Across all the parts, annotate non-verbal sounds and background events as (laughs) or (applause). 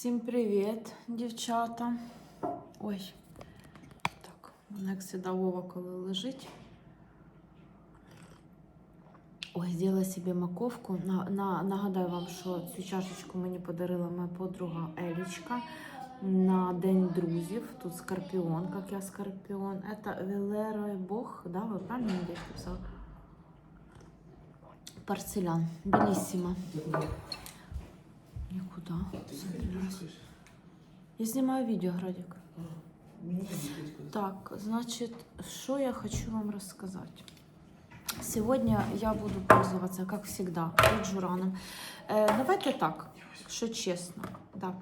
Всім привіт, дівчата. Ой, так, мене як завжди Вова, коли лежить. Ой, зробила собі маковку. На, на, нагадаю вам, що цю чашечку мені подарила моя подруга Елічка на День друзів. Тут скорпіон, як я скорпіон. Это Велера і Бог, да, ви правильно десь писали? Порцелян. Нікуди. Я знімаю відео, Градик. Так, значит, что я хочу вам рассказать. Сегодня я буду пользоваться, как всегда, реджураном. Е, давайте так, що чесно. Да.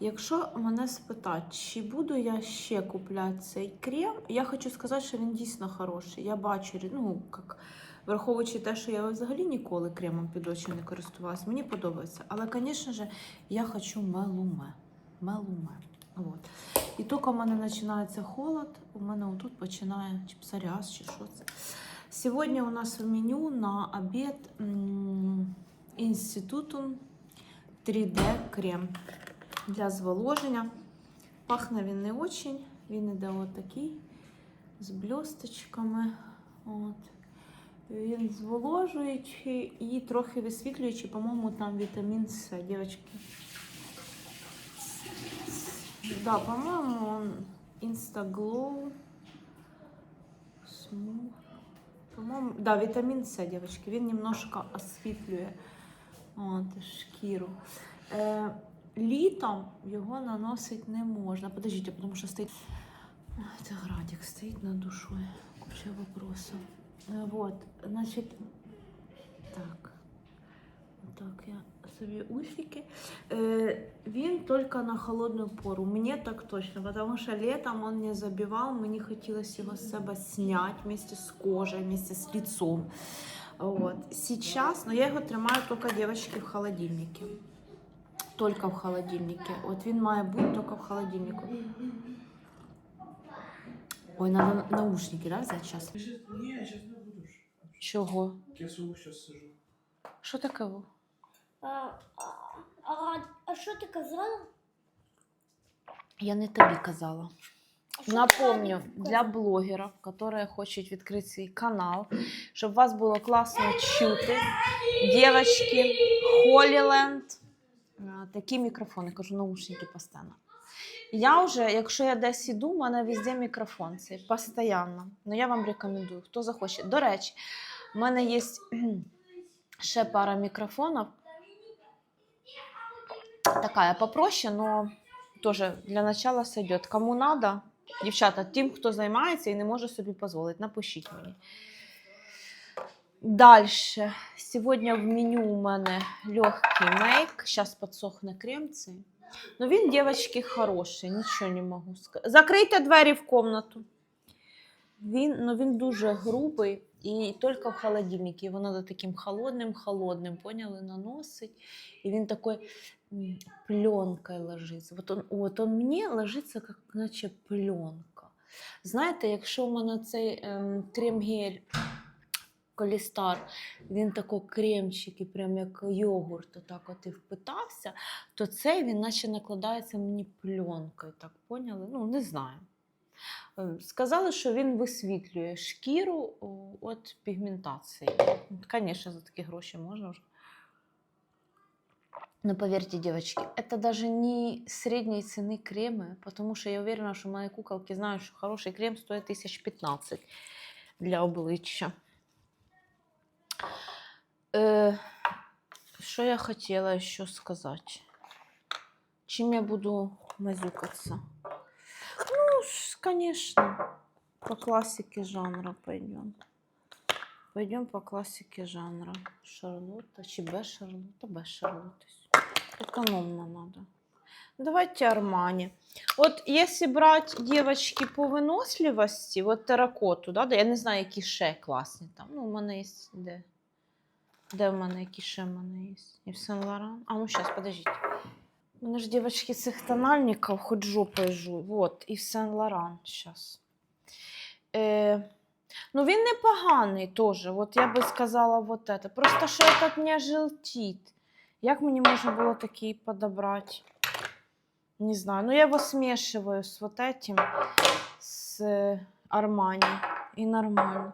Якщо мене спитати, чи буду я ще купляти цей крем, я хочу сказати, що він дійсно хороший. Я бачу, ну, як, враховуючи те, що я взагалі ніколи кремом під очі не користувалась, мені подобається. Але, звісно ж, я хочу мелуме. Мелуме. Вот. І тільки в мене починається холод, у мене отут починає чи псоріаз, чи що це. Сьогодні у нас в меню на обід інституту 3D крем для зволоження. Пахне він не очень. Він іде отакий з блісточками. От. Він зволожуючий і трохи висвітлюючий, по-моєму, там вітамін С, дівчатки. Да, по-моему, он Instaglow. По-моему, да, витамин С, девочки. Він немножко освітлює от, шкіру. Е, літом його наносити не можна. Подождите, тому що стоїть. Це градик стоїть над душою. Куча вопросов. Вот, значить, так. Так, я собі усики. Э, він тільки на холодну пору. Мені так точно, тому що літом він не забивав, мені хотілося його з себе зняти вместе з кожей, вместе з лицом. Вот. Сейчас, но я його тримаю тільки девочки в холодильнике. Только в холодильнике. От він має бути тільки в холодильнику. Ой, надо наушники, да, я сейчас не буду. ж. Чого? Я свого сейчас сижу. Що таке? А, а, а, а що ти казала? Я не тобі казала. А що Напомню, для блогерів, які хочуть відкрити свій канал, щоб вас було класно чути. Дівчатки, Холіленд. А, Такі мікрофони, кажу, наушники постійно. Я вже, якщо я десь іду, у мене везде мікрофон цей, постійно. Ну я вам рекомендую, хто захоче. До речі, в мене є (clears throat) ще пара мікрофонів. Такая попроще, но тоже для начала сойдет. Кому надо, дівчата, тим, хто займається і не може собі дозволити, напишіть мені. Дальше. Сьогодні в меню у мене легкий мейк. Зараз підсохне крем цей. Ну він, дівчатки, хороший, нічого не можу сказати. Закрийте двері в комнату. Він, ну, він дуже грубий і тільки в холодильнику. Його треба таким холодним-холодним, поняли, наносить. І він такий м, пленкой ложиться. Вот он, от он мені ложиться, як наче пленка. Знаєте, якщо в мене цей ем, крем-гель Колістар, він такий кремчик, і прям як йогурт, отак от і впитався, то цей він наче накладається мені пленкою. Так поняли? Ну, не знаю. Е, Сказали, що він висвітлює шкіру о, від пігментації. Звісно, за такі гроші можна вже. Но поверьте, девочки, это даже не средней цены кремы, потому что я уверена, что мои куколки знают, что хороший крем стоит тысяч 15 для обличчя. Е, що я хотела еще сказать? Чим я буду мазюкаться? Ну, с- конечно, по классике жанра пойдем. Пойдем по классике жанра. Шарлотта, чи без Шарлотта? Без Шарлотты. Экономно надо. Давайте Армани. Вот если брать девочки по выносливости, вот терракоту, да, да, я не знаю, які ще класні там. Ну, у мене є де. Де в мене які ще в мене є? І в Сен Лоран. А, ну сейчас, подождіть. У мене ж девочки цих тональників хоч жопою жуй. Вот, і в Сен Лоран сейчас. Е, ну, він непоганий теж. От я би сказала вот это. Просто що этот не желтить. Як мені можна було такий подобрати? Не знаю. Ну, я его смешиваю с вот этим, с э, Армани. І нормально.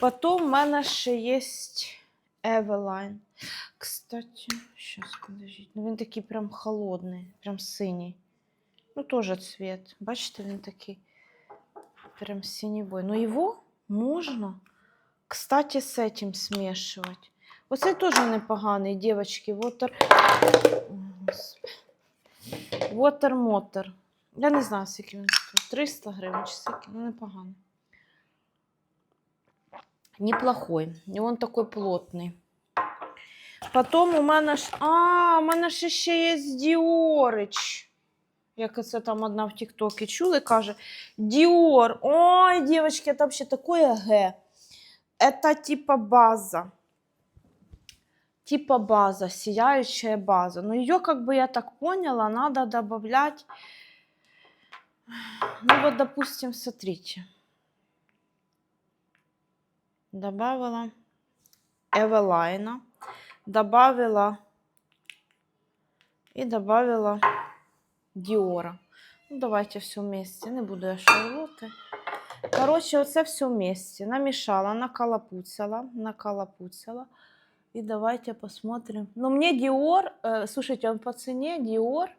Потом в мене ще є Eveline. Кстати, сейчас, подождіть. Ну, він такий прям холодний, прям синій. Ну, тоже цвет. Бачите, він такий прям синевой. Но его можно, кстати, с этим смешивать. Оце теж непоганий, дівчатки. Water... О, Господи. Water Motor. Я не знаю, скільки він стоїть. 300 гривень чи скільки, ну непоганий. Неплохой. І він такий плотний. Потім у мене ж. А, у мене ж ще є Діорич. Як це там одна в Тіктокі чули, каже: Діор. Ой, дівчатки, це взагалі такое Г. Это типа база. Типа база, сияющая база. Но ее, как бы я так поняла, надо добавлять. Ну вот, допустим, смотрите. Добавила Эвелайна. Добавила и добавила Диора. Ну, давайте все вместе. Не буду я шарлоти. Короче, оце все вместе. Намешала, наколопуцала, наколопуцала. И давайте посмотрим. Но мне Диор, э, слушайте, он по цене Диор,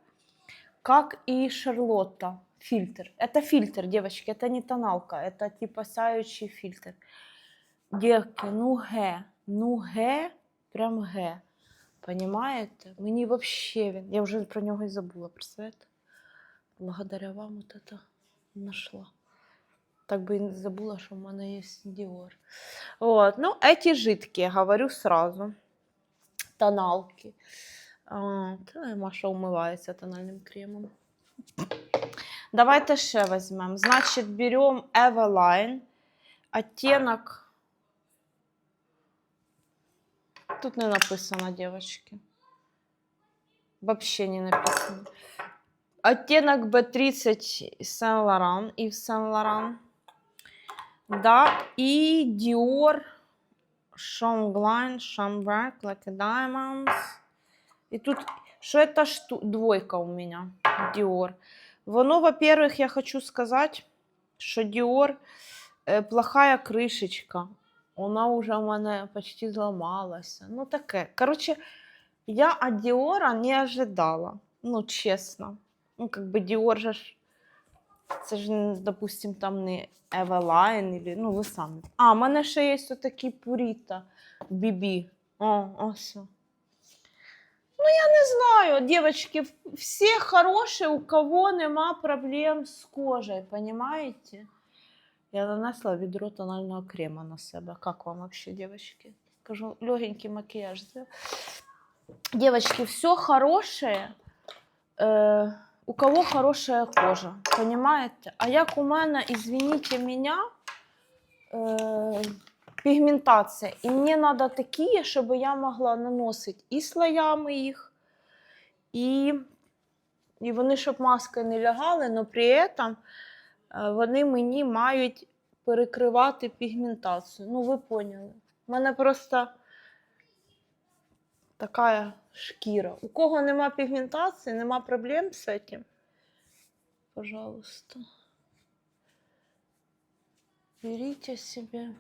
как и Шарлотта. Фильтр. Это фильтр, девочки, это не тоналка, это типа сяючий фильтр. Девки, ну ге, ну ге, прям ге. Понимаєте? Мені вообще він. Я вже про нього і забула, представляєте? Благодаря вам от это нашла. Так бы и не забыла, что у меня есть Dior. Вот. Ну, эти жидкие, говорю сразу. Тоналки. А, та Маша умивається тональним кремом. Давайте ще візьмемо. Значить, беремо Eveline. Оттенок. Тут не написано, девочки. Вообще не написано. Оттенок B30 Saint Laurent, Yves Saint Laurent. Да, и Dior Chambrac, Like a Diamonds. И тут, что это шту... двойка у меня, Dior. Воно, во-первых, я хочу сказать, що Dior е, плохая кришечка. Вона вже у мене почти зламалася. Ну, таке. Короче, я от Dior не ожидала. Ну, чесно. Ну, как бы Dior же ж це ж, н- допустим, там не Eveline, или, ну, ви самі. А, в мене ще є отакі Purita BB. О, ось. Ну, я не знаю, девочки, в- всі хороші, у кого нема проблем з кожей, понимаете? Я нанесла відро тонального крема на себе. Как вам вообще, девочки? Скажу, легенький сделала. Девочки, все хорошее. Э, у кого хорошая кожа, понимаете? А як у мене, извините меня, э, пігментація. І мені треба такі, щоб я могла наносити і слоями їх, і, і вони, щоб маски не лягали, але при цьому е, вони мені мають перекривати пігментацію. Ну, ви поняли. У мене просто така шкіра. У кого нема пігментації, нема проблем з цим. Пожалуйста. Берите себе.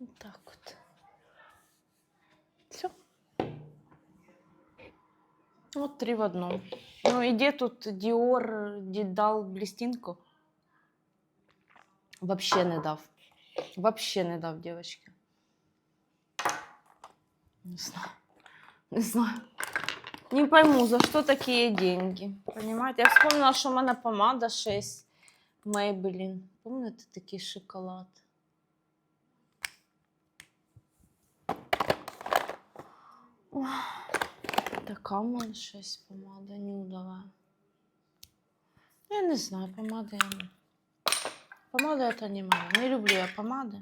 Вот так вот. Все. Вот три в одном. Ну, и где тут де дал блестинку? Вообще не дав. Вообще не дав, девочки. Не знаю. Не знаю. Не пойму, за что такие деньги. Понимаете? Я вспомнила, что у меня помада 6 Maybelline. Помните такий шоколад? Ох, Така в мене щось помада нюдова. Я не знаю, помада я не. Помада это не моя. Не люблю я помади.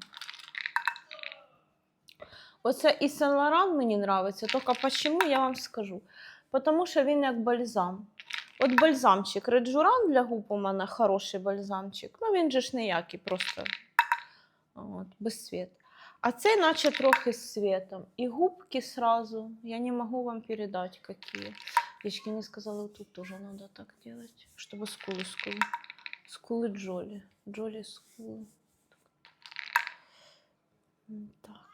Оце і Saint Laurent мені нравиться, тільки почему я вам скажу. Тому що він як бальзам. От бальзамчик Реджуран для губ у мене хороший бальзамчик. Ну він же ж ніякий, просто от, без цвіт. А цей наче трохи з світом. І губки сразу. Я не можу вам передати, які. Дівчатки мені сказали, тут теж треба так делать, щоб скулы скулы. Скулы Джоли. Скулы. Так.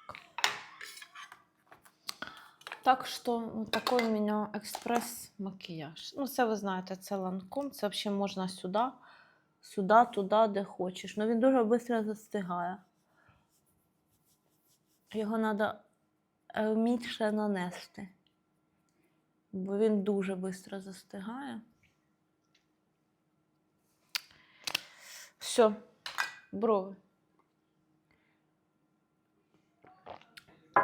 Так що вот такой у мене експрес-макіяж. Ну, це ви знаєте, це ланком. Це взагалі можна сюди, сюди, туди, де хочеш. Ну він дуже швидко застигає. Його треба вміти нанести. Бо він дуже швидко застигає. Все, брови.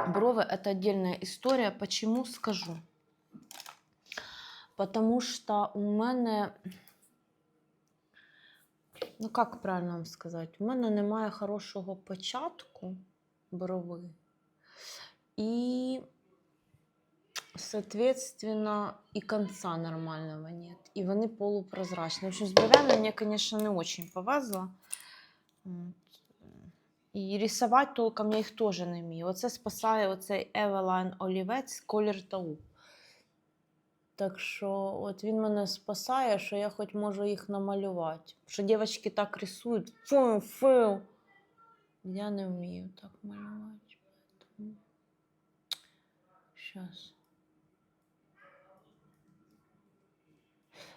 Брови – это отдельная история. Почему скажу? Потому что у мене, ну як правильно вам сказати, у мене немає хорошого початку брови. И, соответственно, и конца нормального нет. И вони полупрозрачні. В общем, з бровями мне, конечно, не очень повезло. І рисувати толком я їх теж не вмію. Оце спасає оцей Eveline олівець колір тауп. Так що от він мене спасає, що я хоч можу їх намалювати. Що дівчатки так рисують. Фу, фу. Я не вмію так малювати. Поэтому...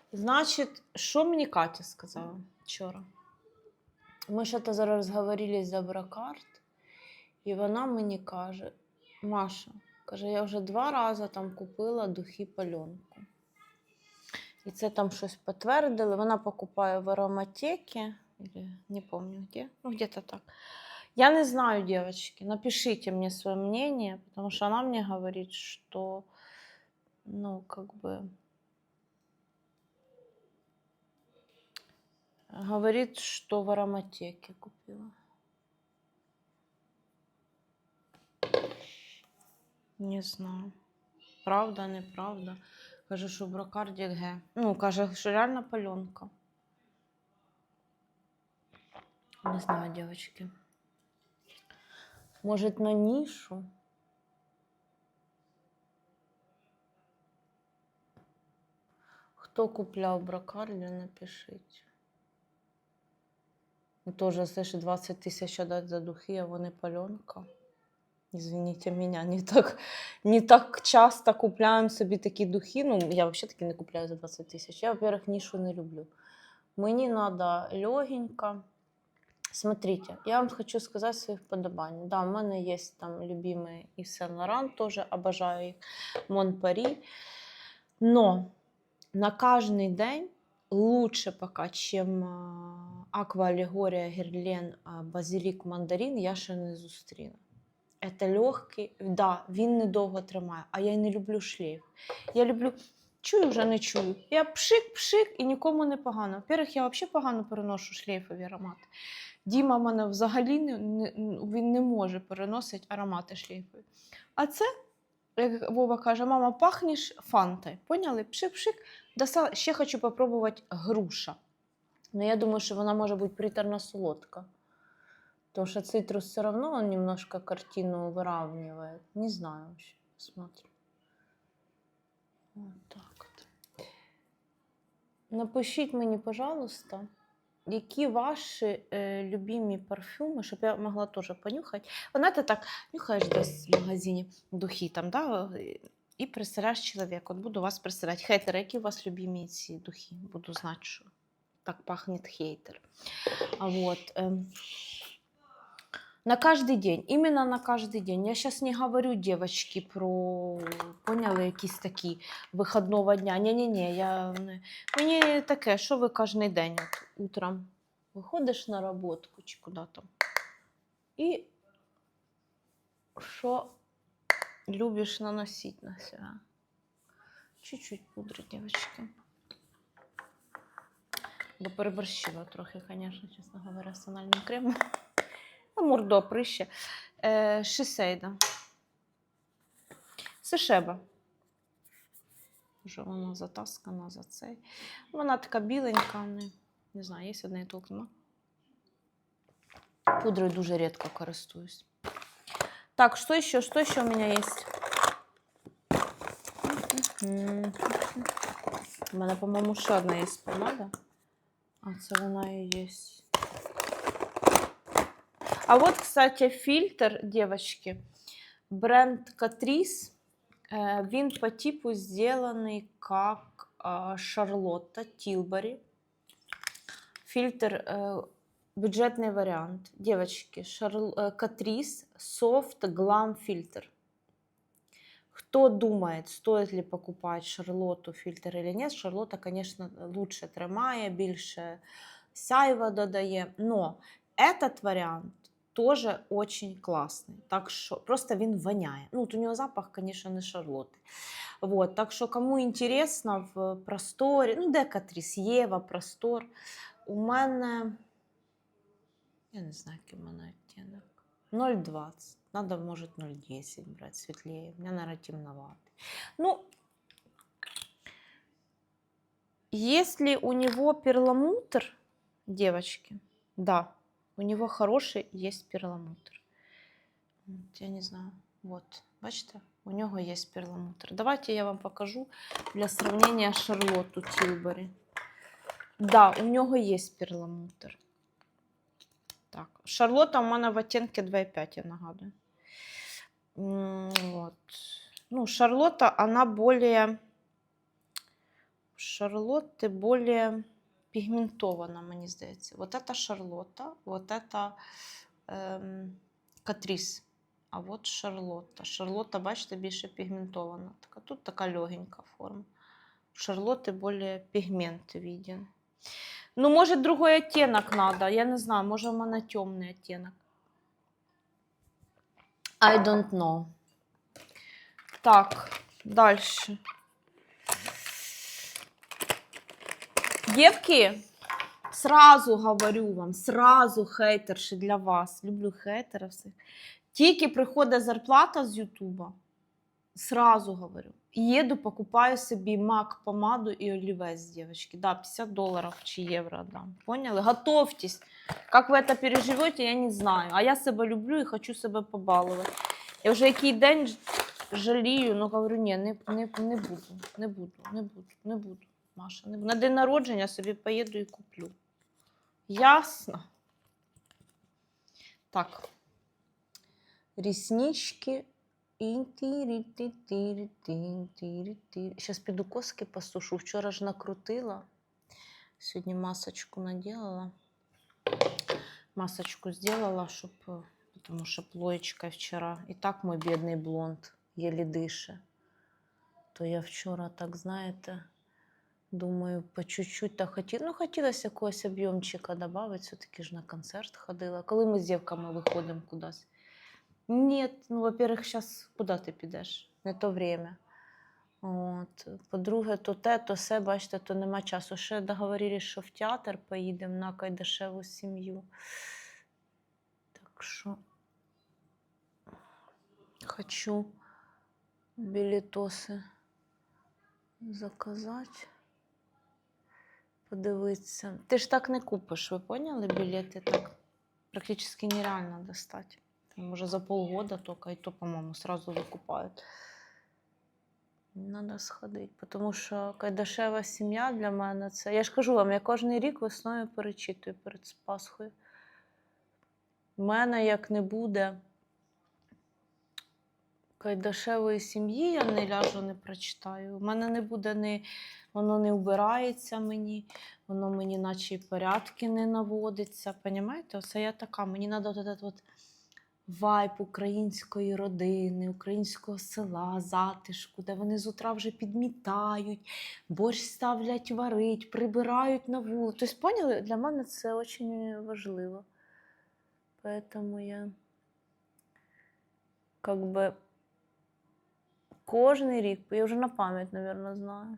Щас. Значить, що мені Катя сказала вчора? Ми ще то зараз розговорились за бракарт, і вона мені каже: Маша, каже, я вже два рази там купила духи пальонку. І це там щось підтвердили. Вона покупає в ароматеке, или не помню где, ну где-то так. Я не знаю, девочки, напишите мне свое мнение, потому что она мне говорит, что, ну, как бы, Говорит, что в ароматеке купила. Не знаю. Правда, неправда. Каже, що брокарді Г. Ну, каже, що реально пальонка. Не знаю, девочки. Может, на нишу? Хто купляв брокарді, напишіть. Ну, Тоже слышь, 20 тысяч отдать за духи, а вони паленка. Извините меня, не так, не так часто купляємо собі такі духи. Ну, я взагалі таки не купляю за 20 тисяч. Я, во-первых, нішу не люблю. Мені треба легенько. Смотрите, я вам хочу сказати свої вподобання. Да, у мене є там любимий Ів Сен Лоран, теж обожаю їх, Монпарі. Но на кожний день лучше пока, чем Аква Алегорія Герлен Базилік Мандарин, я ще не зустріла. Це легкий, да, він недовго тримає, а я не люблю шлейф. Я люблю, чую, вже не чую. Я пшик-пшик і нікому не погано. Во-первых, я взагалі погано переношу шлейфові аромати. Діма в мене взагалі не, він не може переносити аромати шлейфові. А це, як Вова каже, мама, пахнеш фантою. Поняли? Пшик-пшик. Достала. Ще хочу попробувати груша. Но я думаю, что она может быть приторно-солодка. Потому что цитрус все равно немножко картину выравнивает. Не знаю вообще. Посмотрим. Вот так от. Напишіть мені, пожалуйста, які ваші е, любимі парфюми, щоб я могла теж понюхати. Вона ти так нюхаєш десь в магазині духи там, да, і представляєш чоловіка. От буду вас представляти. Хейтери, які у вас любимі ці духи? Буду знати, що так пахнет хейтер. А вот. эм, на каждый день, именно на каждый день. Я сейчас не говорю, девочки, про поняли якісь такі виходного дня. Ні-ні-ні, я не- мені таке, що ви кожен день от, утром виходиш на роботку чи куди там. І що любиш наносити на себе? Чуть-чуть пудри, девочки. Бо переборщила трохи, звісно, чесно говоря, з тональним кремом. (laughs) Ну, мордо прище. Е, Шисейда. Сешеба. Вже вона затаскана за цей. Вона така біленька, не, не знаю, є одне толк нема. Пудрою дуже рідко користуюсь. Так, что еще? Что еще у меня есть? Мгм. У мене, по-моєму, ще одна є помада. А це вона і є. А вот, кстати, фильтр, девочки, бренд Catrice, э, він по типу сделанный как э, Шарлотта Tilbury. Фильтр э, бюджетный вариант. Девочки, Шарл... э, Catrice Soft Glam фильтр. Кто думает, стоит ли покупать Шарлотту фильтр или нет, Шарлотта, конечно, лучше тримає, більше сяйва додає. Но этот вариант тоже очень классный. Так що просто він воняє. Ну, от у нього запах, конечно, не Шарлотти. Вот, так що кому інтересно в просторі, ну, де Катріс, Єва, простор. У мене, я не знаю, який у мене оттінок. 0,20. Надо, может, 0,10 брать светлее. У меня, наверное, темноватый. Ну, если у него перламутр, девочки, да, у него хороший есть перламутр. Я не знаю. Вот, бачите, у него есть перламутр. Давайте я вам покажу для сравнения Шарлотту Тилбери. Да, у нього є перламутр. Так, Шарлотта у мене в оттенке 2,5, я нагадую. М, Вот. Ну, Шарлотта, она более... у Шарлотты более пігментована, мені здається. Вот это Шарлотта, вот это ем, Катріс. А от Шарлотта. Шарлотта, бачите, більше пігментована. Так, а тут така легенька форма. У Шарлотти более пігмент виден. Ну, може, другой оттенок надо. Я не знаю, може, у мене темний оттенок. I don't know. Так, дальше. Девки, сразу говорю вам, сразу хейтерші для вас. Люблю хейтерів. Тільки приходить зарплата з Ютуба, сразу говорю. Еду, покупаю собі мак, помаду і олівець, девочки. Да, 50 долларов чи євро дам. Поняли? Готовьтесь. Как вы это переживете, я не знаю. А я себе люблю і хочу себе побалувати. Я вже який день жалію, ну говорю, ні, не, не, не буду, не буду, не буду, не буду. Маша, не буду. На день народження собі поїду і куплю. Ясно? Так. Ріснички. Зараз піду коски посушу. Вчора ж накрутила. Сьогодні масочку наділала. Масочку сделала, щоб, потому что плоечка вчора. І так мой бідний блонд єлі дише. То я вчора, так знаєте, думаю, по чуть-чуть так хотіла. Ну, хотілося якогось об'ємчика додати. Все-таки ж на концерт ходила. Коли ми з дівками виходимо кудись. Ні, ну, во-первых, зараз куди ти підеш? Не то время. От. По-друге, то те, то все, бачите, то нема часу. Ще договорились, що в театр поїдемо на Кайдашеву сім'ю. Так що хочу білетоси заказати. Подивитися. Ти ж так не купиш, ви поняли? Білети так практично нереально достати. Там уже за полгода только, и то, по-моему, сразу викупають. Надо сходити, тому що кайдашева сім'я для мене це. Я ж кажу вам, я кожен рік весною перечитую перед Пасхою. У мене як не буде кайдашевої сім'ї, я не ляжу, не прочитаю. У мене не буде ні, воно не вбирається мені, воно мені наче і порядки не наводиться. Понімаєте? Оце я така. Мені треба от от вайб української родини, українського села, затишку, де вони з утра вже підмітають, борщ ставлять варить, прибирають на вулицю. Тобто, поняли, для мене це дуже важливо. Поэтому я как бы кожний рік, я вже на пам'ять, мабуть, знаю.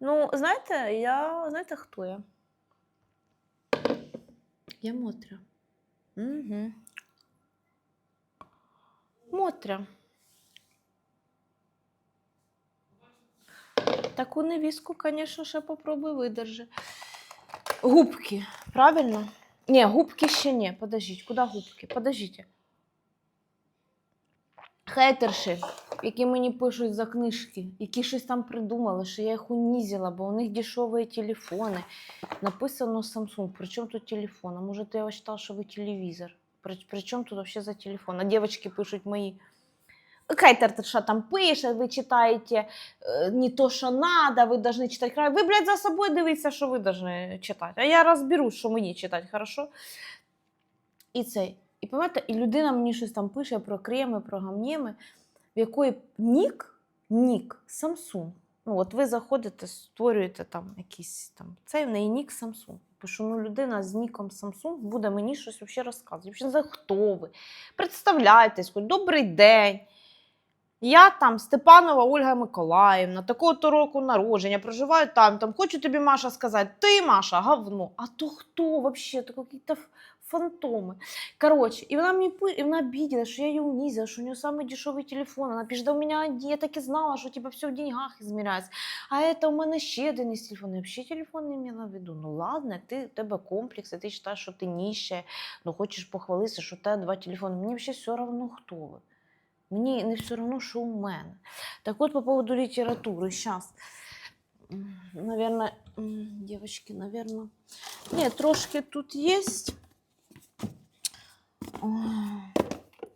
Ну, знаєте, я, знаєте, хто я? Я Мотря. Угу. Мотря. Таку невістку, звісно, ще попробуй видержи. Губки, правильно? Ні, губки ще ні. Подождіть, куди губки? Подождіть. хейтерші, які мені пишуть за книжки, які щось там придумали, що я їх унізила, бо у них дешеві телефони. Написано Samsung. При чому тут телефон? А може, я вважала, що ви телевізор? При, при чому тут вообще за телефон? А дівчатки пишуть мої. Хейтер, що там пише, ви читаєте е, не то, що надо, ви повинні читати. правильно. Ви, блядь, за собою дивіться, що ви повинні читати. А я розберусь, що мені читати, хорошо? І цей. І пам'ятаєте, і людина мені щось там пише про креми, про гамнєми, в якої нік, нік Samsung. Ну, от ви заходите, створюєте там якийсь там. Цей в неї нік Samsung. Пишу, ну людина з ніком Samsung буде мені щось взагалі розказувати. Взагалі, хто ви. Представляйтесь, хоч добрий день. Я там Степанова Ольга Миколаївна, такого-то року народження, проживаю там, там. Хочу тобі, Маша, сказати, ти, Маша, говно. А то хто вообще? То якісь фантоми. Короче, і вона мені пи- і вона обидела, що я її унизила, що у нее самый дешевый телефон. Вона пише, да у меня один, я так і знала, що типа все в деньгах измеряється. А это у мене ще один із телефонів. Я взагалі телефон не мала в виду. Ну ладно, ти, у тебе комплекс, і ти вважаєш, що ти ніще, ну хочеш похвалитися, що у тебе два телефони. Мені взагалі все одно, хто ви. Мені не все одно, що у мене. Так от по поводу літератури, зараз. Наверное, м, девочки, наверное. Ні, трошки тут есть.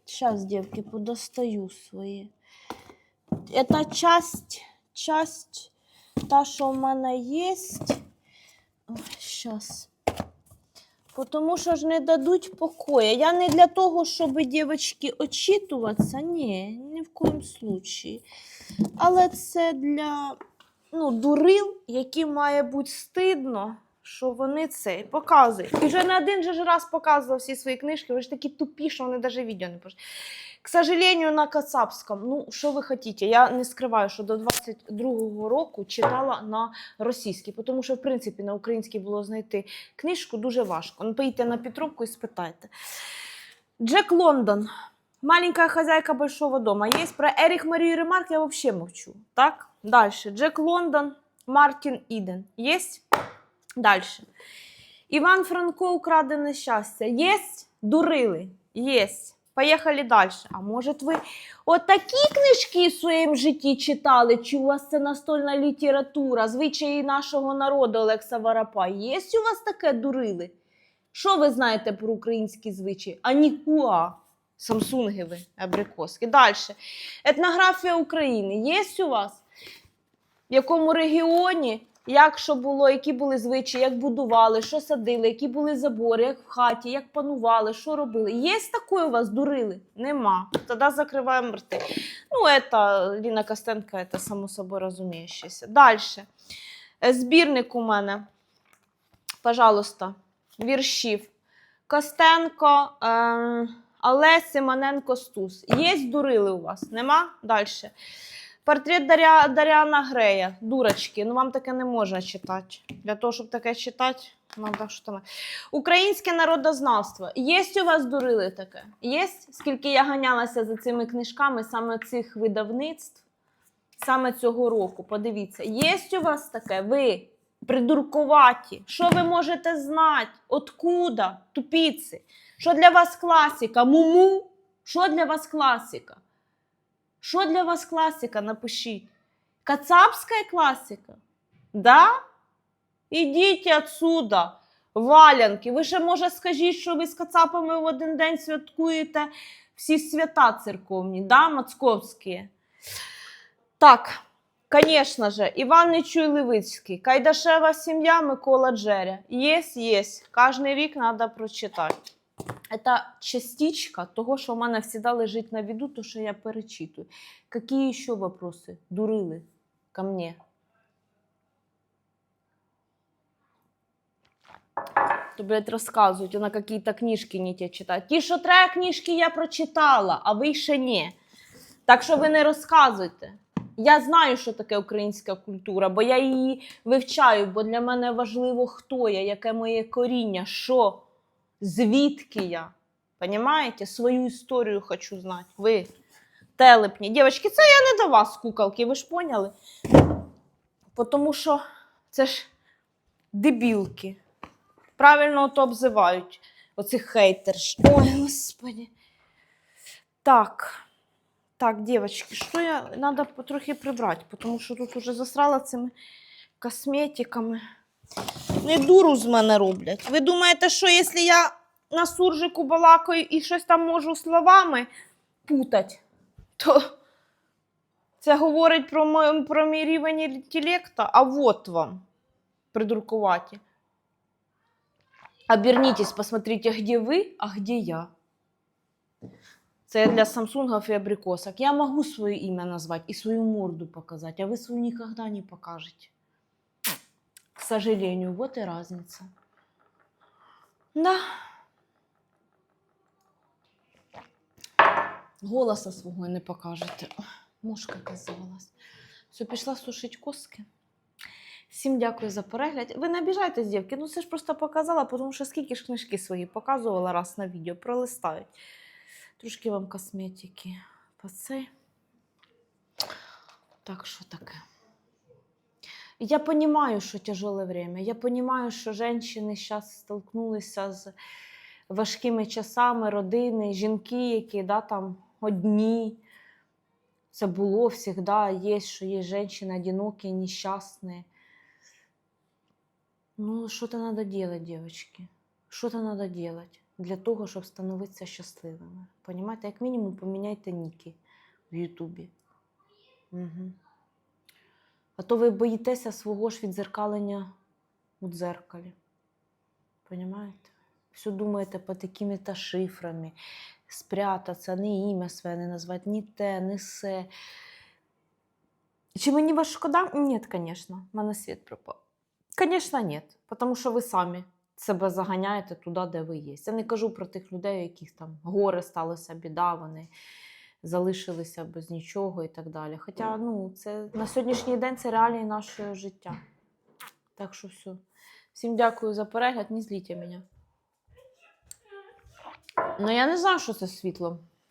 Сейчас, девки, подостаю свои. Это часть, часть, та, що в мене є. Сейчас. Тому що ж не дадуть покоя. Я не для того, щоб дівчатки очитуватися, ні, ні в коїм случаї. Але це для ну, дурил, яким має бути стидно, що вони це показують. І вже не один же ж раз показував всі свої книжки, ви ж такі тупі, що вони навіть відео не пишуть. К сожалению, на Кацапському. Ну, що ви хотіте? Я не скриваю, що до 22-го року читала на російській, тому що, в принципі, на українській було знайти книжку дуже важко. Ну, поїдьте на Петровку і спитайте. Джек Лондон. Маленькая хозяйка большого дома. Есть про Эрих Марию Ремарк, я вообще молчу. Так? Дальше. Джек Лондон, Мартин Иден. Есть? Дальше. Іван Франко украдене щастя. Єсть? Дурили. Єсть. Поїхали далі. А може ви от такі книжки в своєму житті читали? Чи у вас це настольна література, звичаї нашого народу Олекса Варапа? Є у вас таке дурили? Що ви знаєте про українські звичаї? Аніхуа. Самсунги ви, абрикоски. Далі. Етнографія України. Є у вас? В якому регіоні, як що було, які були звичаї, як будували, що садили, які були забори, як в хаті, як панували, що робили. Є таке у вас дурили? Нема. Тоді закриваємо рти. Ну, это Ліна Костенко, це само собою розуміючеся. Далі. Збірник у мене. Пожалуйста, віршів. Костенко, ем, але Симоненко Стус. Є дурили у вас? Нема? Далі. Портрет Даря, Даріана Грея. Дурочки. Ну вам таке не можна читати. Для того, щоб таке читати, надо що там. Українське народознавство. Є у вас дурили таке? Є? Скільки я ганялася за цими книжками саме цих видавництв, саме цього року. Подивіться, є у вас таке? Ви придуркуваті. Що ви можете знати? Откуда? Тупіці? Що для вас класика? Муму? Що для вас класика? Що для вас класика? Напишіть. Кацапська класика? Да? Ідіть отсюда, валянки. Ви ще, може, скажіть, що ви з кацапами в один день святкуєте всі свята церковні, да, московські? Так, звісно же, Іван Нечуй Левицький, Кайдашева сім'я Микола Джеря. Єсть, єсть. Кожний рік треба прочитати. Это частичка того, що в мене завжди лежить на виду, то, що я перечитую. Какие еще вопросы? Дурили ко мне. То, блядь, розказують, вона какие-то книжки не ті читає. Ті, що треба книжки, я прочитала, а ви ще ні. Так що ви не розказуйте. Я знаю, що таке українська культура, бо я її вивчаю, бо для мене важливо, хто я, яке моє коріння, що, звідки я. Понимаете? Свою історію хочу знати. Ви телепні. Дівчатки, це я не до вас, куколки, ви ж поняли? Тому що це ж дебілки. Правильно то обзивають оцих хейтерш. Ой, господи. Так. Так, девочки, що я треба трохи прибрати, тому що тут уже засрала цими косметиками. Не дуру з мене роблять. Ви думаєте, що якщо я на суржику балакаю і щось там можу словами путати, то це говорить про, мой, про мій рівень інтелекту, а вот вам, придуркуваті. Обернитесь, посмотрите, где ви, а где я. Це для самсунгів і абрикосок. Я можу своє ім'я назвати і свою морду показати, а ви свою ніколи не покажете. Сожалению, вот и разница. Да. Голоса свого не покажете. Ой, Мошка казалась. Все, пішла сушити коски. Всім дякую за перегляд. Ви не обіжайтесь, дівки. Ну це ж просто показала, тому що скільки ж книжки свої показувала раз на відео, пролистають. Трошки вам косметики. По. Так, що таке? Я понимаю, що тяжеле время. Я понимаю, що жінки зараз столкнулися з важкими часами родини, жінки, які да, там одні. Це було завжди, є, що є жінки одинокі, нещасні. Ну, що-то треба робити, дівчатки. Що-то треба робити для того, щоб становитися щасливими. Понімаєте, як мінімум поміняйте ніки в Ютубі. Угу. А то ви боїтеся свого ж відзеркалення у дзеркалі. Понімаєте? Все думаєте по такими-то шифрами, спрятатися, не ім'я своє не назвати, ні те, ні се. Чи мені вас шкода? Ні, звісно, в мене світ пропав. Звісно, ні. Тому що ви самі себе заганяєте туди, де ви є. Я не кажу про тих людей, у яких там горе сталося, біда, вони залишилися без нічого і так далі. Хоча ну, це на сьогоднішній день це реалії нашого життя. Так що все. Всім дякую за перегляд, не зліть мене. Ну, я не знаю, що це світло.